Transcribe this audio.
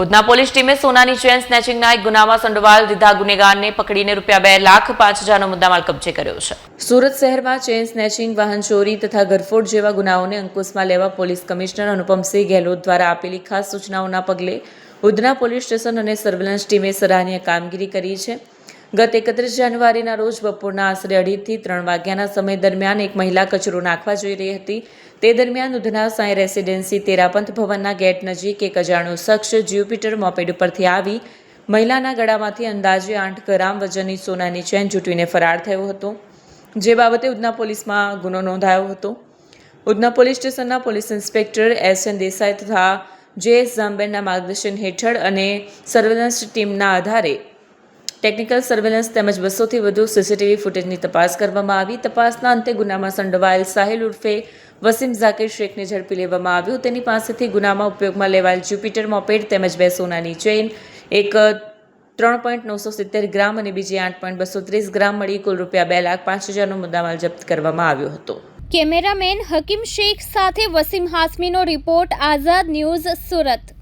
Udhna police ટીમે સોનાની chain સ્નેચિંગના એક ગુનામાં સંડોવાયેલ દીધા ગુનેગારને પકડીને રૂપિયા બે લાખ, પાંચ હજારનો મુદ્દામાલ કબજે કર્યો છે. સુરત શહેરમાં ચેન, સ્નેચિંગ, વાહન ચોરી તથા ઘરફોડ જેવા ગુનાઓને અંકુશમાં લેવા પોલીસ કમિશનર અનુપમસિંહ ગેહલોત દ્વારા આપેલી ખાસ સૂચનાઓના પગલે ઉધના પોલીસ સ્ટેશન અને સર્વેલન્સ ટીમે સરાહનીય કામગીરી કરી છે. ગત એકત્રીસ જાન્યુઆરીના રોજ બપોરના આશરે અઢીથી ત્રણ વાગ્યાના સમય દરમિયાન એક મહિલા કચરો નાખવા જઈ રહી હતી. તે દરમિયાન ઉધના સાંઈ રેસિડેન્સી તેરાપંથ ભવનના ગેટ નજીક એક અજાણ્યો શખ્સ જ્યુપિટર મોપેડ ઉપરથી આવી મહિલાના ગળામાંથી અંદાજે આઠ ગ્રામ વજનની સોનાની ચેન ચૂંટવીને ફરાર થયો હતો, જે બાબતે ઉધના પોલીસમાં ગુનો નોંધાયો હતો. ઉધના પોલીસ સ્ટેશનના police inspector S N Desai તથા જે એસ ઝાંબેરના માર્ગદર્શન હેઠળ અને સર્વેલન્સ ટીમના આધારે ટેકનિકલ સર્વેલન્સ તેમજ બસોથી વધુ સીસીટીવી ફૂટેજની તપાસ કરવામાં આવી. તપાસના અંતે ગુનામાં સંડોવાયેલ સાહિલ ઉર્ફે વસીમ ઝાકીર શેખને ઝડપી લેવામાં આવ્યો. તેની પાસેથી ગુનામાં ઉપયોગમાં લેવાયેલ જ્યુપિટર મોપેડ તેમજ બે સોનાની ચેઇન, એક ત્રણ પોઈન્ટ નવસો સિત્તેર ગ્રામ અને બીજી આઠ પોઈન્ટ બસો ત્રીસ ગ્રામ મળી કુલ રૂપિયા બે લાખ પાંચ હજારનો મુદ્દામાલ જપ્ત કરવામાં આવ્યો હતો. કેમેરામેન હકીમ શેખ સાથે વસીમ હાસમીનો રિપોર્ટ, આઝાદ ન્યૂઝ સુરત.